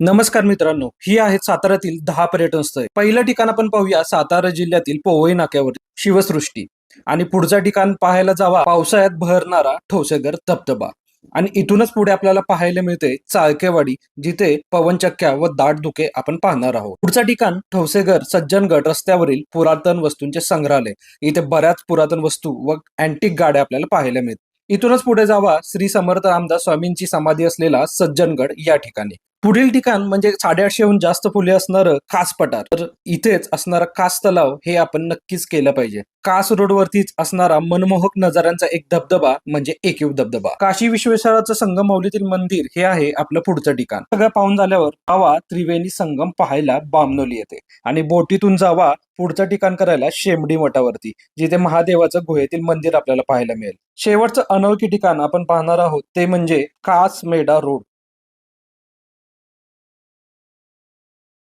नमस्कार मित्रांनो ही आहेत साताऱ्यातील दहा पर्यटन स्थळे. पहिलं ठिकाण आपण पाहूया सातारा जिल्ह्यातील पोवई नाक्यावर शिवसृष्टी. आणि पुढचं ठिकाण पाहायला जावा पावसाळ्यात बहरणारा ठोसेगर धबधबा. आणि इथूनच पुढे आपल्याला पाहायला मिळते चाळकेवाडी जिथे पवनचक्क्या व दाट धुके आपण पाहणार आहोत. पुढचं ठिकाण ठोसेगर सज्जनगड रस्त्यावरील पुरातन वस्तूंचे संग्रहालय. इथे बऱ्याच पुरातन वस्तू व अँटिक गाड्या आपल्याला पाहायला मिळतात इथूनच पुढे जावा श्री समर्थ रामदास स्वामींची समाधी असलेला सज्जनगड या ठिकाणी. पुढील ठिकाण म्हणजे साडेआठशेहून जास्त फुले असणारं कास पठार. तर इथेच असणारा कास तलाव हे आपण नक्कीच केलं पाहिजे. कास रोडवरतीच असणारा मनमोहक नजारांचा एक धबधबा म्हणजे एकीव धबधबा. काशी विश्वेश्वराचं संगमौलीतील मंदिर हे आहे आपलं पुढचं ठिकाण. सगळं पाहून झाल्यावर आवा त्रिवेणी संगम पाहायला बामनोली येते. आणि बोटीतून जावा पुढचं ठिकाण करायला शेमडी मठावरती जिथे महादेवाचं गुहेतील मंदिर आपल्याला पाहायला मिळेल. शेवटचं अनोळखी ठिकाण आपण पाहणार आहोत ते म्हणजे कास मेडा रोड.